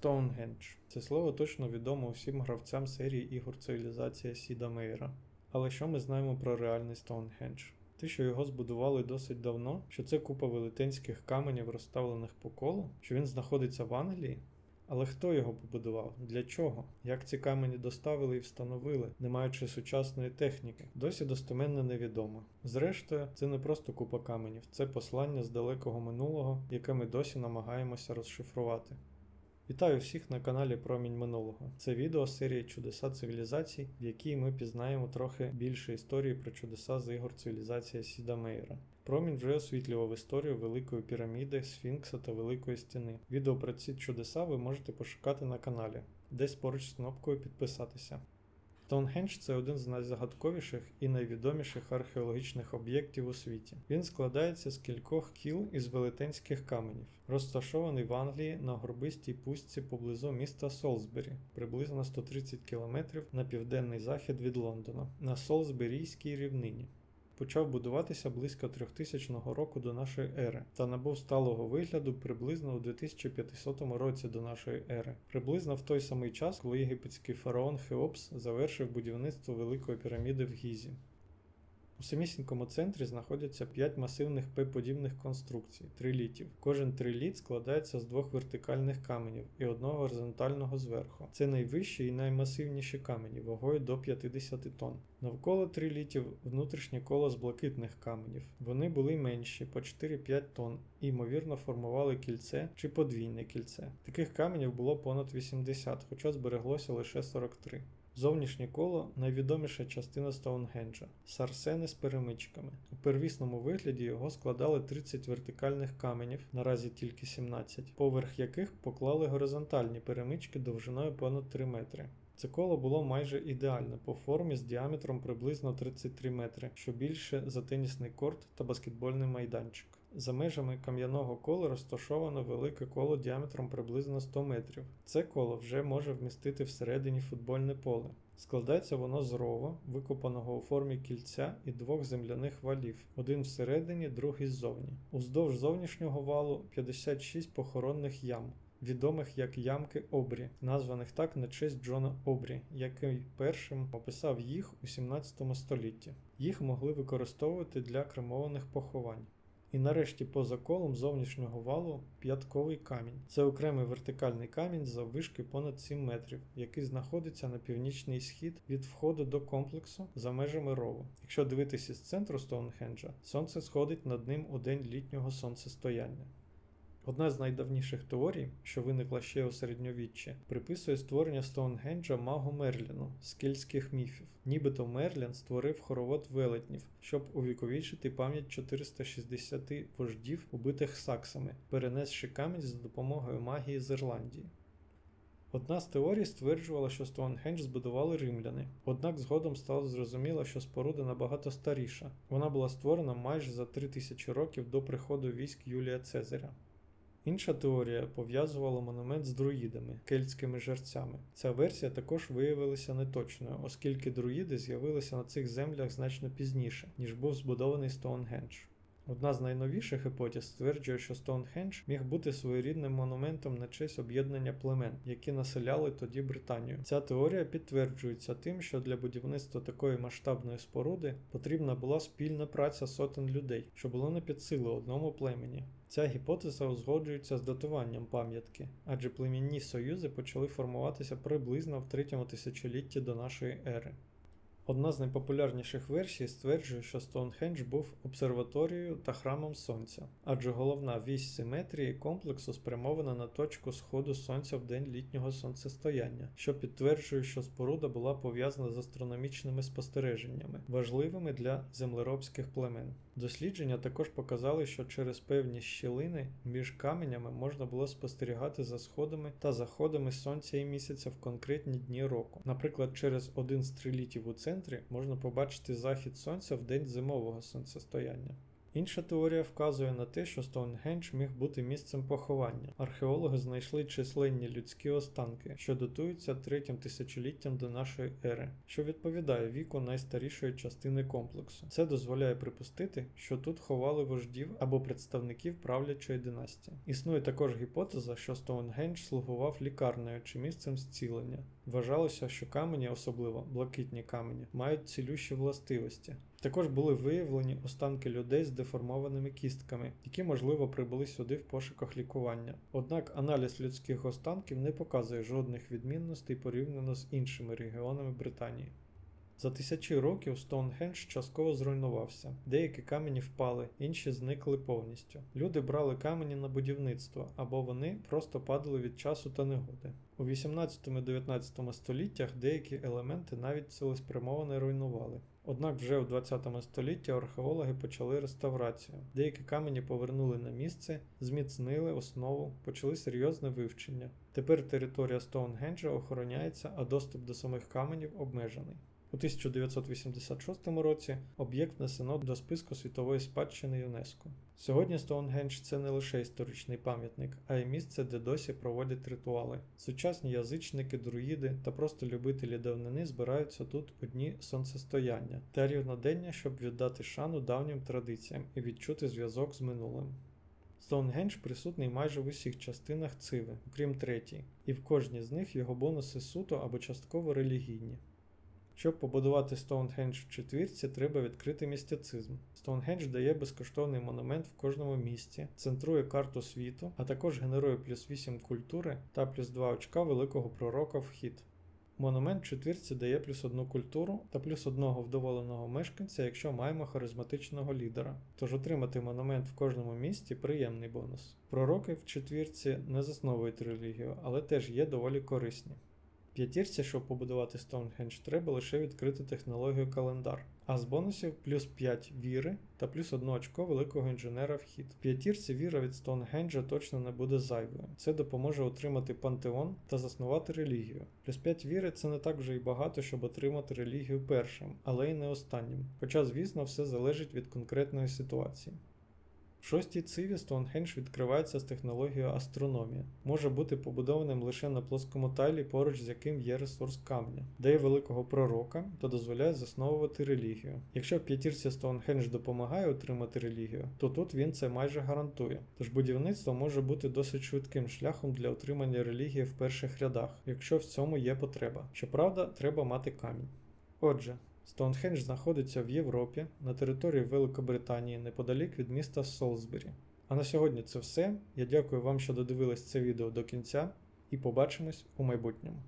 Stonehenge. Це слово точно відомо усім гравцям серії ігор Цивілізація Сіда Мейра. Але що ми знаємо про реальний Стоунхендж? Те, що його збудували досить давно, що це купа велетенських каменів, розставлених по колу, що він знаходиться в Англії. Але хто його побудував? Для чого? Як ці камені доставили і встановили, не маючи сучасної техніки? Досі достеменно невідомо. Зрештою, це не просто купа каменів, це послання з далекого минулого, яке ми досі намагаємося розшифрувати. Вітаю всіх на каналі Промінь Минулого. Це відео серії Чудеса цивілізацій, в якій ми пізнаємо трохи більше історії про чудеса з ігор цивілізація Сіда Мейера. Промінь вже освітлював історію Великої піраміди, Сфінкса та Великої стіни. Відео про ці чудеса ви можете пошукати на каналі, десь поруч з кнопкою підписатися. Стоунхендж це один з найзагадковіших і найвідоміших археологічних об'єктів у світі. Він складається з кількох кіл із велетенських каменів, розташований в Англії на горбистій пустці поблизу міста Солсбері, приблизно 130 км на південний захід від Лондона, на Солсберійській рівнині. Почав будуватися близько 3000 року до нашої ери та набув сталого вигляду приблизно у 2500 році до нашої ери, приблизно в той самий час, коли єгипетський фараон Хеопс завершив будівництво Великої піраміди в Гізі. У самісінькому центрі знаходяться 5 масивних П-подібних конструкцій трилітів. Кожен триліт складається з двох вертикальних каменів і одного горизонтального зверху. Це найвищі і наймасивніші камені вагою до 50 тонн. Навколо трилітів внутрішнє коло з блакитних каменів. Вони були менші по 4-5 тонн і ймовірно формували кільце чи подвійне кільце. Таких каменів було понад 80, хоча збереглося лише 43. Зовнішнє коло найвідоміша частина Стоунхенджа сарсени з перемичками. У первісному вигляді його складали 30 вертикальних каменів, наразі тільки 17, поверх яких поклали горизонтальні перемички довжиною понад 3 метри. Це коло було майже ідеальне по формі з діаметром приблизно 33 метри, що більше за тенісний корт та баскетбольний майданчик. За межами кам'яного кола розташовано велике коло діаметром приблизно 100 метрів. Це коло вже може вмістити всередині футбольне поле. Складається воно з рова, викопаного у формі кільця і двох земляних валів, один всередині, другий ззовні. Уздовж зовнішнього валу 56 похоронних ям. Відомих як ямки Обрі, названих так на честь Джона Обрі, який першим описав їх у 17 столітті. Їх могли використовувати для кремованих поховань. І нарешті поза колом зовнішнього валу п'ятковий камінь. Це окремий вертикальний камінь заввишки понад 7 метрів, який знаходиться на північний схід від входу до комплексу за межами рову. Якщо дивитися з центру Стоунхенджа, сонце сходить над ним у день літнього сонцестояння. Одна з найдавніших теорій, що виникла ще у середньовіччі, приписує створення Стоунхенджа магу Мерліну з кельтських міфів. Нібито Мерлін створив хоровод велетнів, щоб увіковічити пам'ять 460 вождів, убитих саксами, перенесши камінь за допомогою магії з Ірландії. Одна з теорій стверджувала, що Стоунхендж збудували римляни, однак згодом стало зрозуміло, що споруда набагато старіша. Вона була створена майже за 3000 років до приходу військ Юлія Цезаря. Інша теорія пов'язувала монумент з друїдами, кельтськими жерцями. Ця версія також виявилася неточною, оскільки друїди з'явилися на цих землях значно пізніше, ніж був збудований Стоунхендж. Одна з найновіших гіпотез стверджує, що Стоунхендж міг бути своєрідним монументом на честь об'єднання племен, які населяли тоді Британію. Ця теорія підтверджується тим, що для будівництва такої масштабної споруди потрібна була спільна праця сотень людей, що було не під силу одному племені. Ця гіпотеза узгоджується з датуванням пам'ятки, адже племінні союзи почали формуватися приблизно в третьому тисячолітті до нашої ери. Одна з найпопулярніших версій стверджує, що Стоунхендж був обсерваторією та храмом сонця, адже головна вісь симетрії комплексу спрямована на точку сходу сонця в день літнього сонцестояння, що підтверджує, що споруда була пов'язана з астрономічними спостереженнями, важливими для землеробських племен. Дослідження також показали, що через певні щілини між каменями можна було спостерігати за сходами та заходами сонця і місяця в конкретні дні року. Наприклад, через один з трилітів у центрі можна побачити захід сонця в день зимового сонцестояння. Інша теорія вказує на те, що Стоунхендж міг бути місцем поховання. Археологи знайшли численні людські останки, що датуються третім тисячоліттям до нашої ери, що відповідає віку найстарішої частини комплексу. Це дозволяє припустити, що тут ховали вождів або представників правлячої династії. Існує також гіпотеза, що Стоунхендж слугував лікарнею чи місцем зцілення. Вважалося, що камені, особливо блакитні камені, мають цілющі властивості. Також були виявлені останки людей з деформованими кістками, які, можливо, прибули сюди в пошуках лікування. Однак аналіз людських останків не показує жодних відмінностей порівняно з іншими регіонами Британії. За тисячі років Стоунхендж частково зруйнувався. Деякі камені впали, інші зникли повністю. Люди брали камені на будівництво, або вони просто падали від часу та негоди. У 18-19 століттях деякі елементи навіть цілеспрямовано руйнували. Однак вже у 20 столітті археологи почали реставрацію. Деякі камені повернули на місце, зміцнили основу, почали серйозне вивчення. Тепер територія Стоунхенджа охороняється, а доступ до самих каменів обмежений. У 1986 році об'єкт внесено до списку світової спадщини ЮНЕСКО. Сьогодні Стоунхендж це не лише історичний пам'ятник, а й місце, де досі проводять ритуали. Сучасні язичники, друїди та просто любителі давнини збираються тут у дні сонцестояння та рівнодення, щоб віддати шану давнім традиціям і відчути зв'язок з минулим. Стоунхендж присутній майже в усіх частинах циви, окрім третій, і в кожній з них його бонуси суто або частково релігійні. Щоб побудувати Стоунхендж в четвірці, треба відкрити містицизм. Стоунхендж дає безкоштовний монумент в кожному місті, центрує карту світу, а також генерує плюс 8 культури та плюс 2 очка великого пророка в хід. Монумент в четвірці дає плюс одну культуру та плюс одного вдоволеного мешканця, якщо маємо харизматичного лідера. Тож отримати монумент в кожному місті приємний бонус. Пророки в четвірці не засновують релігію, але теж є доволі корисні. П'ятірці, щоб побудувати Стоунхендж, треба лише відкрити технологію календар. А з бонусів плюс 5 віри та плюс 1 очко великого інженера вхід. В п'ятірці віра від Стоунхенджа точно не буде зайвою. Це допоможе отримати пантеон та заснувати релігію. Плюс 5 віри це не так вже й багато, щоб отримати релігію першим, але й не останнім. Хоча, звісно, все залежить від конкретної ситуації. В шостій циві Стоунхендж відкривається з технологією астрономія. Може бути побудованим лише на плоскому тайлі, поруч з яким є ресурс камня, дає великого пророка та дозволяє засновувати релігію. Якщо в п'ятірці Стоунхендж допомагає отримати релігію, то тут він це майже гарантує. Тож будівництво може бути досить швидким шляхом для отримання релігії в перших рядах, якщо в цьому є потреба. Щоправда, треба мати камінь. Отже, Стоунхендж знаходиться в Європі на території Великобританії неподалік від міста Солсбері. А на сьогодні це все. Я дякую вам, що додивились це відео до кінця, і побачимось у майбутньому.